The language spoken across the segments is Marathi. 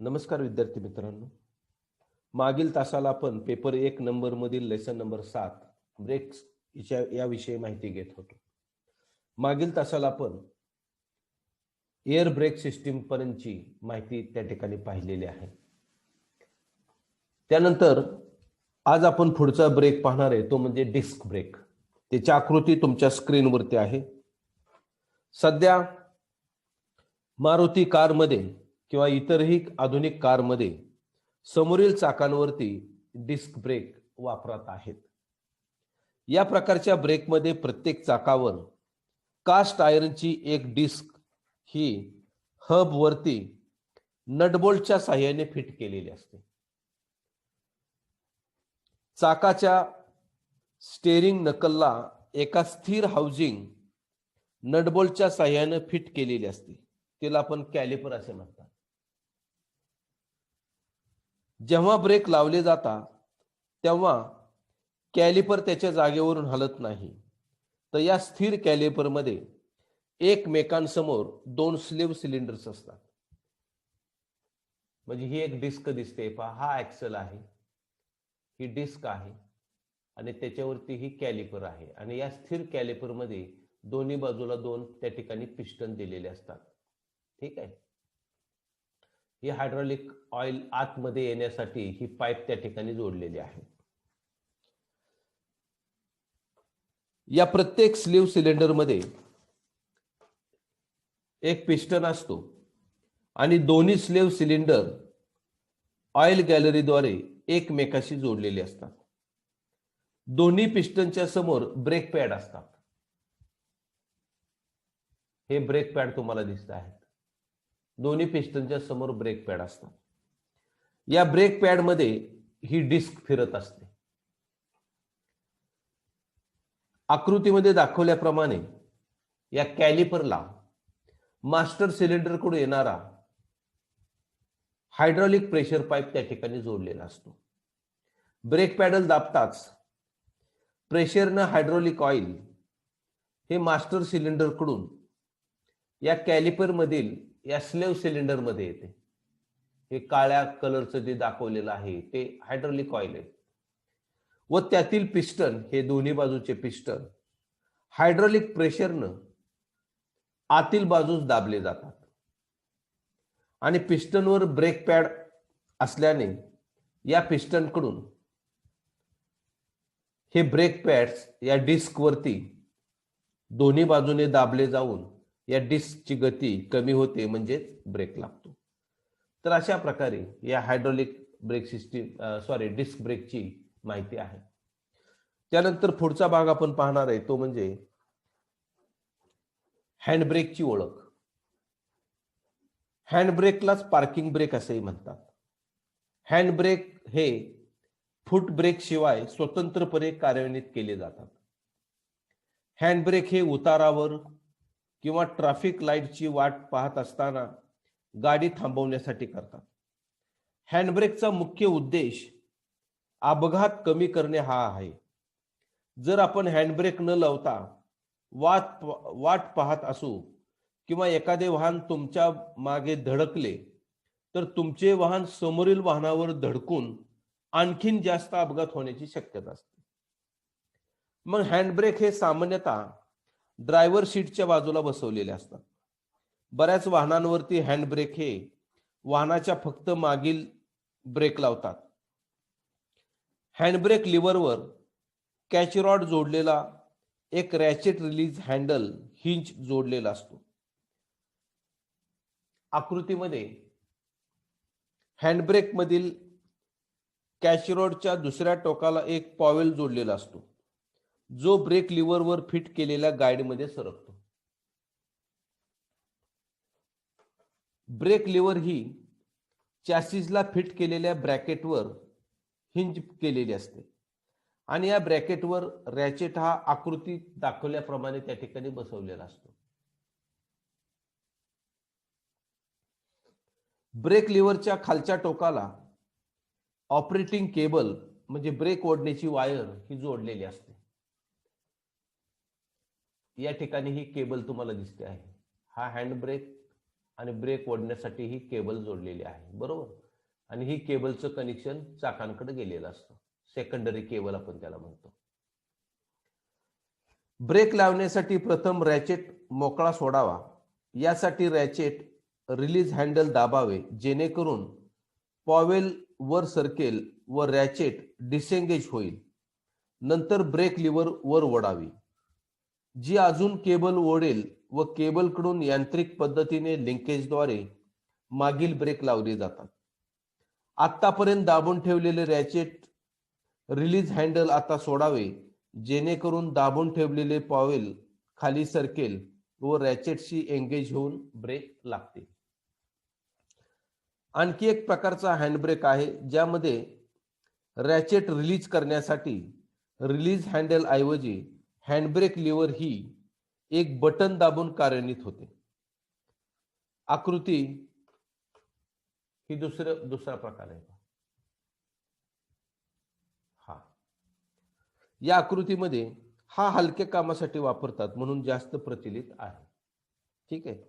नमस्कार विद्यार्थी मित्रांनो. मागील तासाला आपण पेपर एक नंबरमधील लेसन नंबर सात ब्रेक्स या याविषयी माहिती घेत होतो. मागील तासाला आपण एअर ब्रेक सिस्टीम पर्यंतची माहिती त्या ठिकाणी पाहिलेली आहे. त्यानंतर आज आपण पुढचा ब्रेक पाहणार आहे तो म्हणजे डिस्क ब्रेक. त्याची आकृती तुमच्या स्क्रीनवरती आहे. सध्या मारुती कारमध्ये किंवा इतरही आधुनिक कारमध्ये समोरील चाकांवरती डिस्क ब्रेक वापरात आहेत. या प्रकारच्या ब्रेकमध्ये प्रत्येक चाकावर कास्ट आयर्नची एक डिस्क ही हब वरती नटबोल्टच्या साह्याने फिट केलेली असते. चाकाच्या स्टेअरिंग नकलला एका स्थिर हाऊसिंग नटबोल्टच्या साह्याने फिट केलेली असते. तिला आपण कॅलिपर असे म्हणतात. जेव्हा ब्रेक लावले जातात तेव्हा कॅलिपर त्याच्या जागेवरून हलत नाही. तर या स्थिर कॅलिपरमध्ये एकमेकांसमोर दोन स्लेव सिलेंडर्स असतात. म्हणजे ही एक डिस्क दिसते पहा हा ऍक्सल आहे ही डिस्क आहे आणि त्याच्यावरती ही कॅलिपर आहे. आणि या स्थिर कॅलिपरमध्ये दोन्ही बाजूला दोन त्या ठिकाणी पिस्टन दिलेले असतात. ठीक आहे? ही हायड्रॉलिक ऑइल आतमध्ये येण्यासाठी ही पाईप त्या ठिकाणी जोडलेली आहे. या प्रत्येक स्लीव सिलेंडरमध्ये एक पिस्टन असतो आणि दोन्ही स्लेव सिलेंडर ऑइल गॅलरीद्वारे एकमेकाशी जोडलेले असतात. दोन्ही पिस्टनच्या समोर ब्रेक पॅड असतात. हे ब्रेक पॅड तुम्हाला दिसत आहेत. दोन्ही पिस्टनच्या समोर ब्रेक पॅड असतात. या ब्रेक पॅडमध्ये ही डिस्क फिरत असते. आकृतीमध्ये दाखवल्याप्रमाणे या कॅलिपरला मास्टर सिलेंडरकडून येणारा हायड्रॉलिक प्रेशर पाईप त्या ठिकाणी जोडलेला असतो. ब्रेक पॅडल दाबताच प्रेशरनं हायड्रॉलिक ऑइल हे मास्टर सिलेंडरकडून या कॅलिपर मधील या स्लेव्ह सिलेंडरमध्ये येते. हे काळ्या कलरचं जे दाखवलेलं आहे ते हायड्रॉलिक ऑइल आहे. व त्यातील पिस्टन हे दोन्ही बाजूचे पिस्टन हायड्रॉलिक प्रेशरनं आतील बाजूस दाबले जातात. आणि पिस्टनवर ब्रेक पॅड असल्याने या पिस्टनकडून हे ब्रेक पॅड्स या डिस्कवरती दोन्ही बाजूने दाबले जाऊन या डिस्कची गती कमी होते म्हणजेच ब्रेक लागतो. तर अशा प्रकारे या hydraulic brake system sorry disc ब्रेकची माहिती आहे. त्यानंतर पुढचा भाग आपण पाहणार आहे तो म्हणजे हँडब्रेकची ओळख. हँडब्रेकलाच पार्किंग ब्रेक असेही म्हणतात. हँडब्रेक हे फुट ब्रेक शिवाय स्वतंत्रपणे कार्यान्वित केले जातात. हँडब्रेक हे उतारावर किंवा ट्रॅफिक लाईटची वाट पाहत असताना गाडी थांबवण्यासाठी करतात. हँडब्रेकचा मुख्य उद्देश अपघात कमी करणे हा आहे. जर आपण हँडब्रेक न लावता वाट वाट पाहत असू किंवा एखादे वाहन तुमच्या मागे धडकले तर तुमचे वाहन समोरील वाहनावर धडकून आणखीन जास्त अपघात होण्याची शक्यता असते. मग हँडब्रेक हे सामान्यतः ड्रायव्हर सीटच्या बाजूला बसवलेले असतात. बऱ्याच वाहनांवरती हँडब्रेक हे वाहनाच्या फक्त मागील ब्रेक लावतात. हँडब्रेक लिव्हरवर कॅचरॉड जोडलेला एक रॅचेट रिलीज हँडल हिंच जोडलेला असतो. आकृतीमध्ये हँडब्रेक मधील कॅचरॉडच्या दुसऱ्या टोकाला एक पॉवेल जोडलेला असतो. जो ब्रेक लिव्हरवर फिट केलेल्या गाईडमध्ये सरकतो. ब्रेक लिव्हर ही चॅसिसला फिट केलेल्या ब्रॅकेटवर हिंज केलेली असते. आणि या ब्रॅकेटवर रॅचेट हा आकृती दाखवल्याप्रमाणे त्या ठिकाणी बसवलेला असतो. ब्रेक लिव्हरच्या खालच्या टोकाला ऑपरेटिंग केबल म्हणजे ब्रेक ओढण्याची वायर ही जोडलेली असते. या ठिकाणी ही केबल तुम्हाला दिसते आहे. हा हँड ब्रेक आणि ब्रेक ओढण्यासाठी ही केबल जोडलेली आहे. बरोबर? आणि ही केबलचं कनेक्शन चाकांकडे गेलेलं असतं. सेकंडरी केबल आपण त्याला म्हणतो. ब्रेक लावण्यासाठी प्रथम रॅचेट मोकळा सोडावा. यासाठी रॅचेट रिलीज हँडल दाबावे जेणेकरून पॉवेल वर सरकेल व रॅचेट डिसेंगेज होईल. नंतर ब्रेक लिव्हर वर ओढावी. जी अजून केबल ओढेल व केबलकडून यांत्रिक पद्धतीने लिंकेजद्वारे मागील ब्रेक लावले जातात. आत्तापर्यंत दाबून ठेवलेले रॅचेट रिलीज हँडल आता सोडावे जेणेकरून दाबून ठेवलेले पॉवेल खाली सरकेल व रॅचेटशी एंगेज होऊन ब्रेक लागते आणखी एक प्रकारचा हँडब्रेक आहे ज्यामध्ये रॅचेट रिलीज करण्यासाठी रिलीज हँडल ऐवजी हँडब्रेक लिव्हर ही एक बटन दाबून कार्यान्वित होते. आकृती ही दुसरं दुसरा प्रकार आहे. हा. या आकृतीमध्ये हा हलक्या कामासाठी वापरतात म्हणून जास्त प्रचलित आहे. ठीक आहे?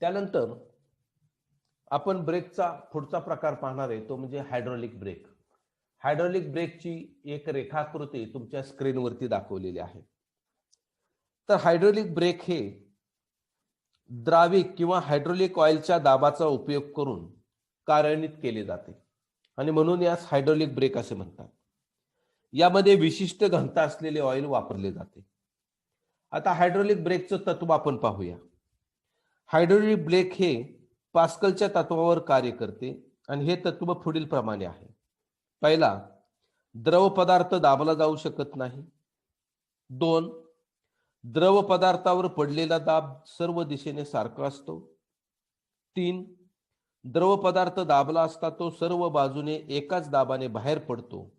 त्यानंतर आपण ब्रेकचा पुढचा प्रकार पाहणार आहे तो म्हणजे हायड्रॉलिक ब्रेक. हायड्रॉलिक ब्रेकची एक रेखाकृती तुमच्या स्क्रीनवरती दाखवलेली आहे. तर हायड्रॉलिक ब्रेक हे द्राविक किंवा हायड्रोलिक ऑइलच्या दाबाचा उपयोग करून कार्यान्वित केले जाते. आणि म्हणून यास हायड्रोलिक ब्रेक असे म्हणतात. यामध्ये विशिष्ट घनता असलेले ऑइल वापरले जाते. आता हायड्रोलिक ब्रेकचं तत्व आपण पाहूया. हायड्रोलिक ब्रेक हे पास्कलच्या तत्वावर कार्य करते आणि हे तत्व पुढील प्रमाणे आहे. पहिला द्रव पदार्थ दाबला जाऊ शकत नाही. दोन द्रव पदार्थावर पडलेला दाब सर्व दिशेने सारखा असतो. तीन द्रव पदार्थ दाबला असता तो सर्व बाजूने एकाच दाबाने बाहेर पडतो.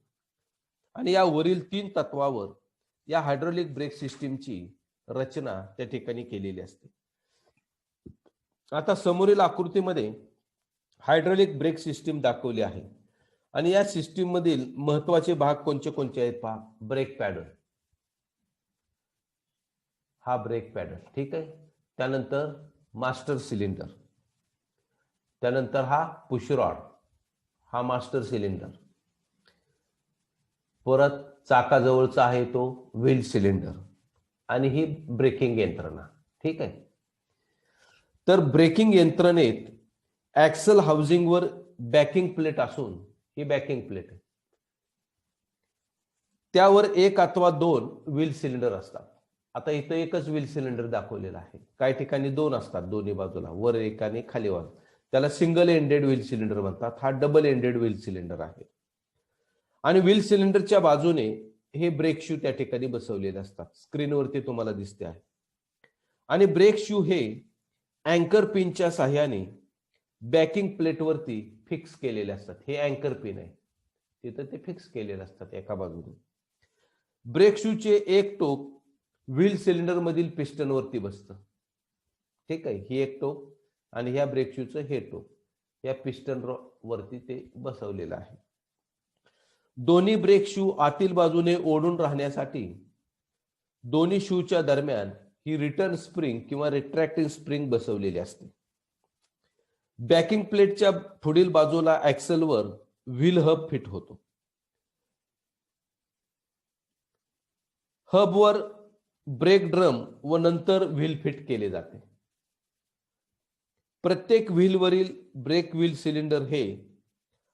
आणि या वरील तीन तत्वावर या हायड्रोलिक ब्रेक सिस्टीमची रचना त्या ठिकाणी केलेली असते. आता समोरील आकृतीमध्ये हायड्रोलिक ब्रेक सिस्टीम दाखवली आहे. आणि या सिस्टीम मधील महत्त्वाचे भाग कोणते कोणते आहेत पहा? ब्रेक पॅडल हा ब्रेक पॅडल ठीक आहे? त्यानंतर मास्टर सिलेंडर. त्यानंतर हा पुशरॉड. हा मास्टर सिलेंडर. परत चाकाजवळचा आहे तो व्हील सिलेंडर आणि ही ब्रेकिंग यंत्रणा ठीक आहे? तर ब्रेकिंग यंत्रणेत ऍक्सल हाऊसिंगवर बॅकिंग प्लेट असून ही बॅकिंग प्लेट आहे. त्यावर एक अथवा दोन व्हील सिलेंडर असतात. आता इथं एकच व्हील सिलेंडर दाखवलेला आहे. काही ठिकाणी दोन असतात दोन्ही बाजूला. वर एक आणि खाली वर. त्याला सिंगल एंडेड व्हील सिलेंडर म्हणतात. हा डबल एंडेड व्हील सिलेंडर आहे. आणि व्हील सिलेंडरच्या बाजूने हे ब्रेक शू त्या ठिकाणी बसवलेले असतात. स्क्रीनवरती तुम्हाला दिसते आहे. आणि ब्रेक शू हे अँकर पिनच्या साह्याने बॅकिंग प्लेटवरती फिक्स केलेले असतात. हे अँकर पिन आहे. तिथं ते फिक्स केलेले असतात एका बाजूने. ब्रेक शूचे एक टोक व्हील सिलेंडर मधील पिस्टनवरती बसतं. ठीक आहे ही एक टोक आणि ह्या ब्रेक शूचं हे टोक. या पिस्टन वरती ते बसवलेलं आहे. दोन्ही ब्रेक शू आतील बाजूने ओढून राहण्यासाठी दोन्ही शूच्या दरम्यान ही रिटर्न स्प्रिंग किंवा रिट्रॅक्टिंग स्प्रिंग बसवलेली असते. बॅकिंग प्लेटच्या पुढील बाजूला ऍक्सेलवर व्हील हब फिट होतो. हबवर ब्रेक ड्रम व नंतर व्हील फिट केले जाते. प्रत्येक व्हीलवरील ब्रेक व्हील सिलेंडर हे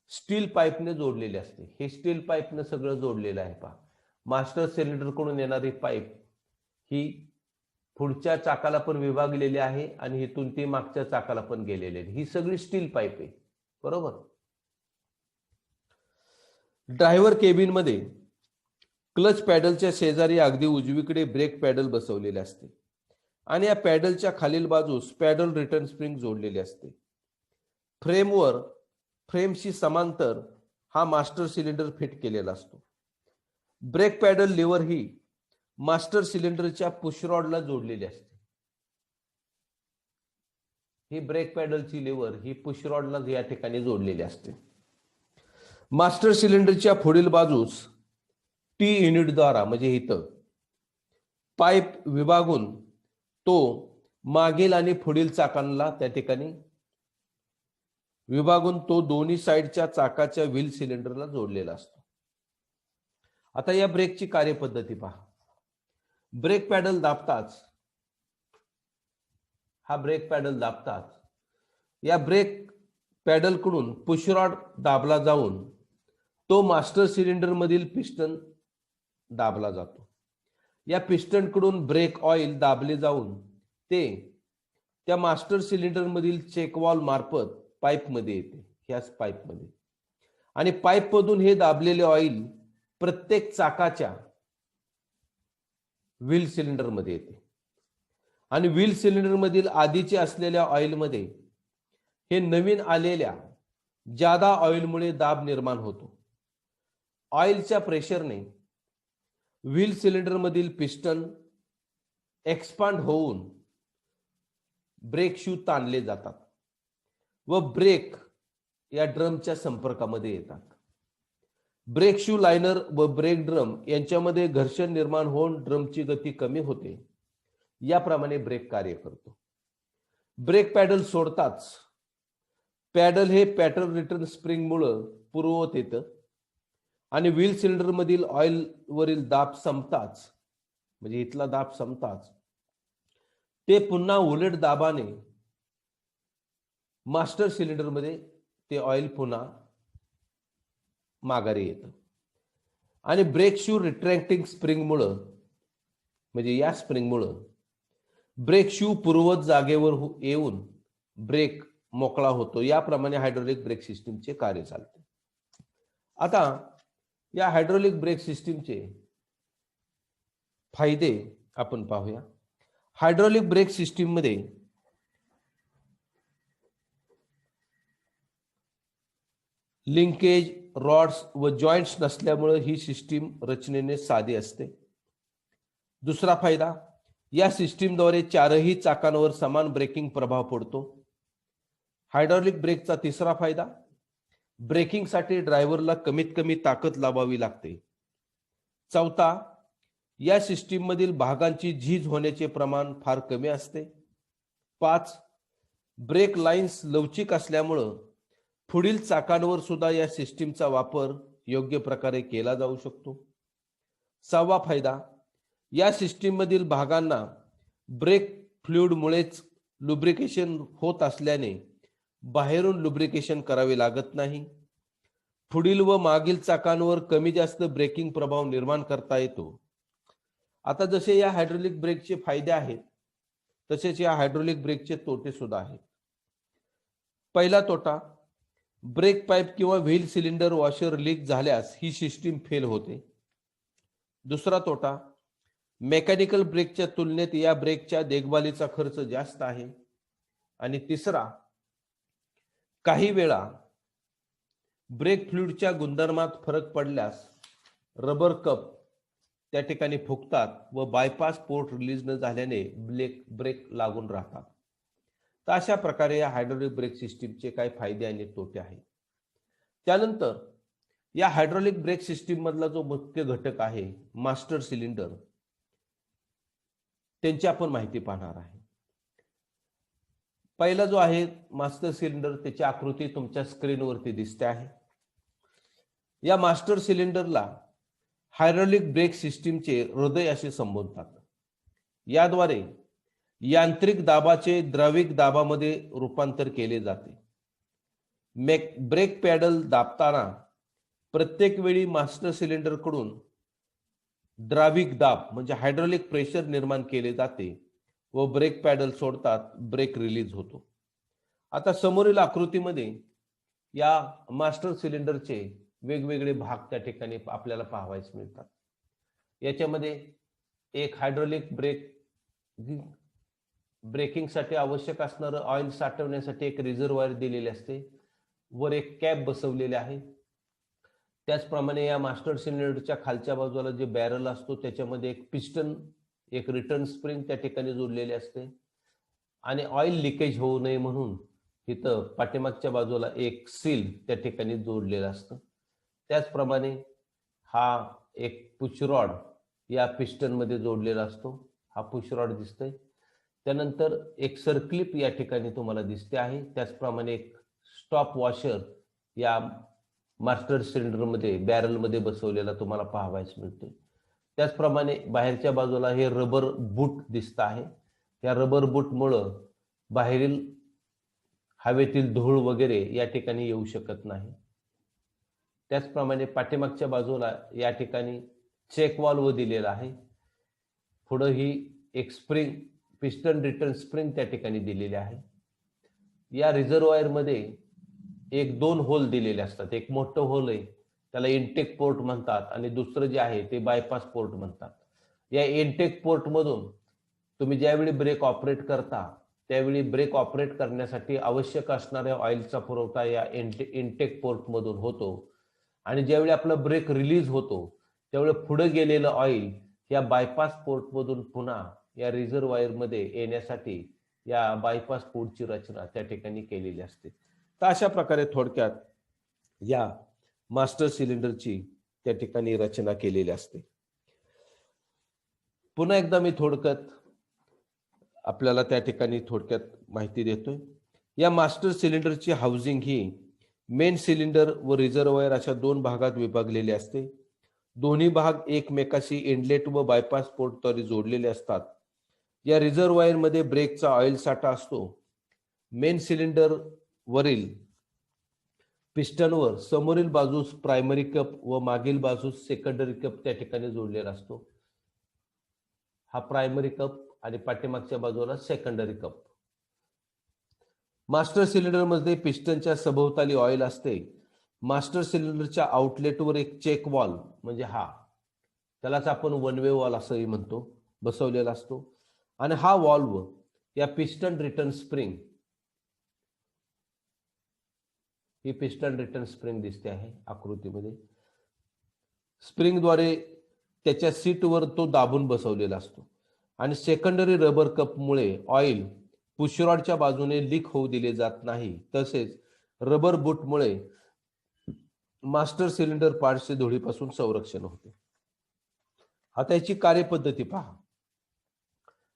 स्टील पाईपने जोडलेले असते. हे स्टील पाईपने सगळं जोडलेलं आहे पहा. मास्टर सिलेंडरकडून येणारी पाईप ही पुढच्या चाकाला पण विभागलेली आहे आणि इथून ती मागच्या चाकाला पण गेलेली आहे ही सगळी स्टील पाईप आहे. बरोबर? ड्रायव्हर केबिनमध्ये क्लच पॅडलच्या शेजारी अगदी उजवीकडे ब्रेक पॅडल बसवलेले असते. आणि या पॅडलच्या खालील बाजूस पॅडल रिटर्न स्प्रिंग जोडलेली असते. फ्रेमवर फ्रेमशी समांतर हा मास्टर सिलेंडर फिट केलेला असतो. ब्रेक पॅडल लिव्हर ही मास्टर सिलेंडरच्या पुशरॉडला जोडलेली असते. ही ब्रेक पॅडलची लेवर ही पुशरॉडला या ठिकाणी जोडलेली असते. मास्टर सिलेंडरच्या पुढील बाजूस टी युनिटद्वारा म्हणजे इथं पाईप विभागून तो मागील आणि पुढील चाकांना त्या ठिकाणी विभागून तो दोन्ही साईडच्या चाकाच्या व्हील सिलेंडरला जोडलेला असतो. आता या ब्रेकची कार्यपद्धती पहा. ब्रेक पॅडल दाबताच. हा ब्रेक पॅडल दाबताच. या ब्रेक पॅडलकडून पुशरॉड दाबला जाऊन तो मास्टर सिलेंडरमधील पिस्टन दाबला जातो. या पिस्टनकडून ब्रेक ऑइल दाबले जाऊन ते त्या मास्टर सिलेंडरमधील चेकवॉल मार्फत पाईपमध्ये येते ह्याच पाईपमध्ये. आणि पाईपमधून हे दाबलेले ऑइल प्रत्येक चाकाच्या व्हील सिलेंडरमध्ये येते. आणि व्हील सिलेंडरमधील आधीचे असलेल्या ऑइलमध्ये हे नवीन आलेल्या जादा ऑइलमुळे दाब निर्माण होतो. ऑइलच्या प्रेशरने व्हील सिलेंडरमधील पिस्टन एक्सपांड होऊन ब्रेक शू ताणले जातात व ब्रेक या ड्रमच्या संपर्कामध्ये येतात. ब्रेक शू लायनर व ब्रेक ड्रम यांच्यामध्ये घर्षण निर्माण होऊन ड्रमची गती कमी होते. याप्रमाणे ब्रेक कार्य करतो. ब्रेक पॅडल सोडताच पॅडल हे पॅटर्न रिटर्न स्प्रिंगमुळं पूर्ववत येतं आणि व्हील सिलेंडर मधील ऑइल वरील दाब संपताच म्हणजे इथला दाब संपताच ते पुन्हा उलट दाबाने मास्टर सिलेंडरमध्ये ते ऑइल पुन्हा माघारी येतं. आणि ब्रेक शू रिट्रॅक्टिंग स्प्रिंगमुळं म्हणजे या स्प्रिंगमुळं ब्रेक शू पूर्वत जागेवर हो- येऊन ब्रेक मोकळा होतो. याप्रमाणे हायड्रोलिक ब्रेक सिस्टीमचे कार्य चालते. आता या हायड्रोलिक ब्रेक सिस्टीमचे फायदे आपण पाहूया. हायड्रोलिक ब्रेक सिस्टीममध्ये लिंकेज रॉड्स व जॉईंट्स नसल्यामुळे ही सिस्टीम रचनेने साधी असते. दुसरा फायदा या सिस्टीमद्वारे चारही चाकांवर समान ब्रेकिंग प्रभाव पडतो. हायड्रॉलिक ब्रेकचा तिसरा फायदा ब्रेकिंगसाठी ड्रायव्हरला कमीत कमी ताकद लावावी लागते. चौथा या सिस्टीममधील भागांची झीज होण्याचे प्रमाण फार कमी असते. पाच ब्रेक लाईन्स लवचिक असल्यामुळं पुढील चाकांवर सुद्धा या सिस्टीमचा वापर योग्य प्रकारे केला जाऊ शकतो. सहावा फायदा या सिस्टीममधील भागांना ब्रेक फ्लुईडमुळेच लुब्रिकेशन होत असल्याने बाहेरून लुब्रिकेशन करावे लागत नाही. पुढील व मागील चाकांवर कमी जास्त ब्रेकिंग प्रभाव निर्माण करता येतो. आता जसे या हायड्रोलिक ब्रेकचे फायदे आहेत तसेच या हायड्रोलिक ब्रेकचे तोटे सुद्धा आहेत. पहिला तोटा ब्रेक पाईप किंवा व्हील सिलेंडर वॉशर लीक झाल्यास ही सिस्टीम फेल होते. दुसरा तोटा मेकॅनिकल ब्रेकच्या तुलनेत या ब्रेकच्या देखभालीचा खर्च जास्त आहे. आणि तिसरा काही वेळा ब्रेक फ्लूडच्या गुणधर्मात फरक पडल्यास रबर कप त्या ठिकाणी फुगतात व बायपास पोर्ट रिलीज न झाल्याने ब्रेक ब्रेक लागून राहतात. तर अशा प्रकारे या हायड्रोलिक ब्रेक सिस्टीमचे काही फायदे आणि तोटे आहेत. त्यानंतर या हायड्रोलिक ब्रेक सिस्टीम मधला जो मुख्य घटक आहे मास्टर सिलेंडर त्यांची आपण माहिती पाहणार आहे. पहिला जो आहे मास्टर सिलेंडर त्याची आकृती तुमच्या स्क्रीनवरती दिसते आहे. या मास्टर सिलेंडरला हायड्रोलिक ब्रेक सिस्टीमचे हृदय असे संबोधतात. याद्वारे यांत्रिक दाबाचे द्रविक दाबामध्ये रूपांतर केले जाते. मेक ब्रेक पॅडल दाबताना प्रत्येक वेळी मास्टर सिलेंडरकडून द्राविक दाब म्हणजे हायड्रोलिक प्रेशर निर्माण केले जाते व ब्रेक पॅडल सोडतात ब्रेक रिलीज होतो. आता समोरील आकृतीमध्ये या मास्टर सिलेंडरचे वेगवेगळे भाग त्या ठिकाणी आपल्याला पाहावयास मिळतात. याच्यामध्ये एक हायड्रोलिक ब्रेक ब्रेकिंगसाठी आवश्यक असणारं ऑइल साठवण्यासाठी एक रिझर्वायर दिलेले असते. वर एक कॅप बसवलेले आहे. त्याचप्रमाणे या मास्टर सिलेंडरच्या खालच्या बाजूला जे बॅरल असतो त्याच्यामध्ये एक पिस्टन एक रिटर्न स्प्रिंग त्या ठिकाणी जोडलेली असते. आणि ऑइल लिकेज होऊ नये म्हणून इथं पाठीमागच्या बाजूला एक सील त्या ठिकाणी जोडलेलं असतं. त्याचप्रमाणे हा एक पुशरॉड या पिस्टनमध्ये जोडलेला असतो. हा पुशरॉड दिसतोय. त्यानंतर एक सर्क्लिप या ठिकाणी तुम्हाला दिसते आहे. त्याचप्रमाणे एक स्टॉप वॉशर या मास्टर सिलेंडरमध्ये बॅरलमध्ये बसवलेला तुम्हाला पाहावायच मिळतो. त्याचप्रमाणे बाहेरच्या बाजूला हे रबर बूट दिसत आहे. या रबर बूटमुळं बाहेरील हवेतील धूळ वगैरे या ठिकाणी येऊ शकत नाही. त्याचप्रमाणे पाठीमागच्या बाजूला या ठिकाणी चेक वॉल्व दिलेला आहे. पुढं ही एक स्प्रिंग पिस्टन रिटर्न स्प्रिंग त्या ठिकाणी दिलेली आहे. या रिझर्वायरमध्ये एक दोन होल दिलेले असतात. एक मोठं होल आहे. त्याला इनटेक पोर्ट म्हणतात आणि दुसरं जे आहे ते बायपास पोर्ट म्हणतात. या इनटेक पोर्टमधून तुम्ही ज्यावेळी ब्रेक ऑपरेट करता त्यावेळी ब्रेक ऑपरेट करण्यासाठी आवश्यक असणाऱ्या ऑइलचा पुरवठा या इनटेक पोर्टमधून होतो. आणि ज्यावेळी आपला ब्रेक रिलीज होतो त्यावेळी पुढे गेलेलं ऑइल या बायपास पोर्टमधून पुन्हा या रिझर्वायरमध्ये येण्यासाठी या बायपास पोर्टची रचना त्या ठिकाणी केलेली असते. तर अशा प्रकारे थोडक्यात या मास्टर सिलेंडरची त्या ठिकाणी रचना केलेली असते. पुन्हा एकदा मी थोडक्यात आपल्याला त्या ठिकाणी थोडक्यात माहिती देतोय. या मास्टर सिलेंडरची हाऊसिंग ही मेन सिलेंडर व रिझर्वायर अशा दोन भागात विभागलेली असते. दोन्ही भाग एकमेकाशी इनलेट व बायपास पोर्टद्वारे जोडलेले असतात. या रिझर्वायरमध्ये ब्रेकचा ऑइल साठा असतो. मेन सिलेंडर वरील पिस्टनवर समोरील बाजूस प्रायमरी कप व मागील बाजूस सेकंडरी कप त्या ठिकाणी जोडलेला असतो. हा प्रायमरी कप आणि पाठीमागच्या बाजूला सेकंडरी कप. मास्टर सिलेंडरमध्ये पिस्टनच्या सभोवताली ऑइल असते. मास्टर सिलेंडरच्या आउटलेटवर एक चेक वॉल म्हणजे हा. त्यालाच आपण वन वे वॉल असंही म्हणतो. बसवलेला असतो. आणि हा वॉल्व या पिस्टन रिटर्न स्प्रिंग ही पिस्टन रिटर्न स्प्रिंग दिसते आहे आकृतीमध्ये. स्प्रिंगद्वारे त्याच्या सीटवर तो दाबून बसवलेला असतो. आणि सेकंडरी रबर कपमुळे ऑइल पुशरॉडच्या बाजूने लीक होऊ दिले जात नाही. तसेच रबर बूटमुळे मास्टर सिलेंडर पार्टचे धुळीपासून संरक्षण होते. आता याची कार्यपद्धती पहा.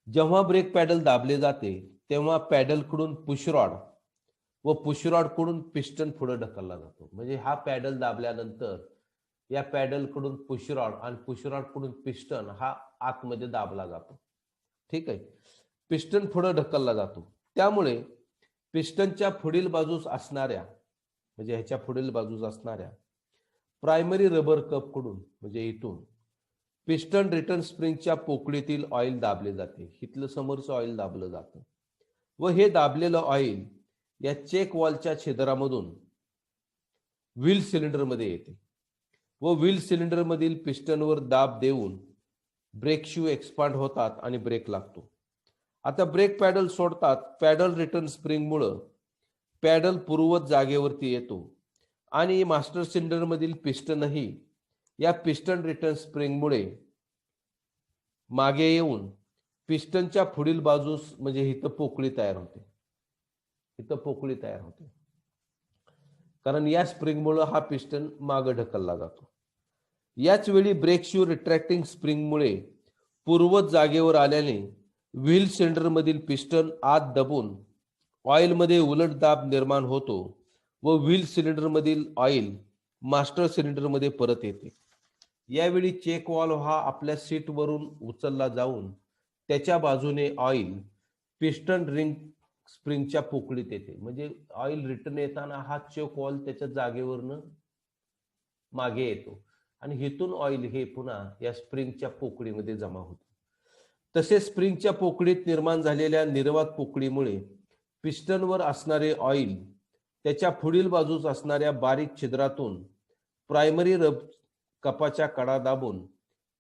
जेव्हा ब्रेक पॅडल दाबले जाते तेव्हा पॅडलकडून पुशरॉड व पुशरॉडकडून पिस्टन पुढे ढकलला जातो. म्हणजे हा पॅडल दाबल्यानंतर या पॅडलकडून पुशरॉड आणि पुशरॉडकडून पिस्टन हा आतमध्ये दाबला जातो. ठीक आहे? पिस्टन पुढे ढकलला जातो. त्यामुळे पिस्टनच्या पुढील बाजूस असणाऱ्या म्हणजे ह्याच्या पुढील बाजूस असणाऱ्या प्रायमरी रबर कपकडून म्हणजे इथून पिस्टन रिटर्न स्प्रिंगच्या पोकळीतील ऑइल दाबले जाते. इथलं समोरचं ऑइल दाबलं जातं. व हे दाबलेलं ऑइल या चेक वॉलच्या छिद्रामधून व्हील सिलेंडरमध्ये येते. व व्हील सिलेंडरमधील पिस्टनवर दाब देऊन ब्रेक शू एक्सपांड होतात आणि ब्रेक लागतो. आता ब्रेक पॅडल सोडतात. पॅडल रिटर्न स्प्रिंगमुळं पॅडल पूर्वत जागेवरती येतो. आणि मास्टर सिलेंडरमधील पिस्टनही या पिस्टन रिटर्न स्प्रिंगमुळे मागे येऊन पिस्टनच्या पुढील बाजूस म्हणजे इथं पोकळी तयार होते. इथं पोकळी तयार होते. कारण या स्प्रिंगमुळे हा पिस्टन मागे ढकलला जातो. याच वेळी ब्रेक शू रिट्रॅक्टिंग स्प्रिंगमुळे पूर्वत जागेवर आल्याने व्हील सिलेंडरमधील पिस्टन आत दबून ऑइलमध्ये उलट दाब निर्माण होतो व व्हील सिलेंडरमधील ऑइल मास्टर सिलेंडरमध्ये परत येते. यावेळी चेक वॉल्व हा आपल्या सीटवरून उचलला जाऊन त्याच्या बाजूने ऑइल पिस्टन रिंग स्प्रिंगच्या पोकळीत येते. म्हणजे ऑइल रिटर्न येताना हा चेक वॉल त्याच्या जागेवरनं मागे येतो. आणि हेतून ऑइल हे पुन्हा या स्प्रिंगच्या पोकळीमध्ये जमा होते. तसेच स्प्रिंगच्या पोकळीत निर्माण झालेल्या निर्वात पोकळीमुळे पिस्टनवर असणारे ऑइल त्याच्या पुढील बाजूस असणाऱ्या बारीक छिद्रातून प्रायमरी रब कपाच्या कडा दाबून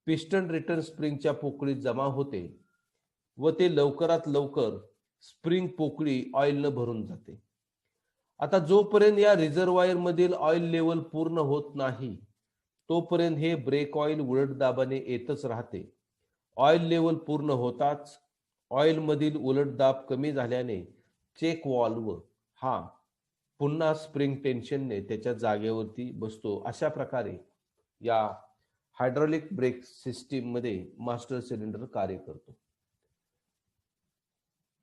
पिस्टन रिटर्न स्प्रिंगच्या पोकळीत जमा होते व ते लवकरात लवकर स्प्रिंग पोकळी ऑइलनं भरून जाते. आता जोपर्यंत या रिझर्वायर मधील ऑइल लेवल पूर्ण होत नाही तोपर्यंत हे ब्रेक ऑइल उलट दाबाने येतच राहते. ऑइल लेवल पूर्ण होताच ऑइल मधील उलट दाब कमी झाल्याने चेक वॉल्व हा पुन्हा स्प्रिंग टेन्शनने त्याच्या जागेवरती बसतो. अशा प्रकारे या हायड्रॉलिक ब्रेक सिस्टीममध्ये मास्टर सिलेंडर कार्य करतो.